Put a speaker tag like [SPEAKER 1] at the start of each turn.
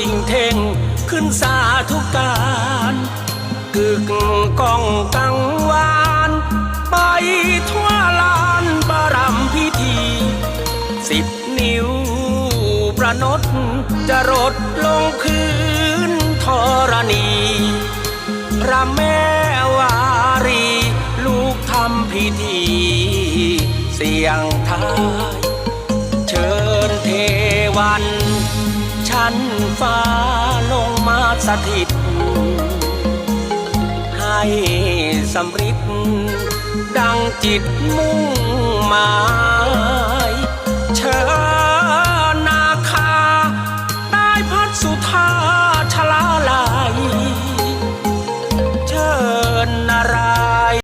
[SPEAKER 1] ดิ่งเท่งขึ้นสาธุการกึกก้องกังวาน ไปทั่วลานบารมพิธี สิบนิ้วประนดจะรดลงพื้นธรณีพระแม่วารี ลูกทำพิธี เสียงทายเชิญเท วัน ชั้นฟ้าลงมาสถิต ให้สำริดดังจิตมุ่งหมายเชิญนาคา ได้พัดสุธาชลาลายเชิญนารา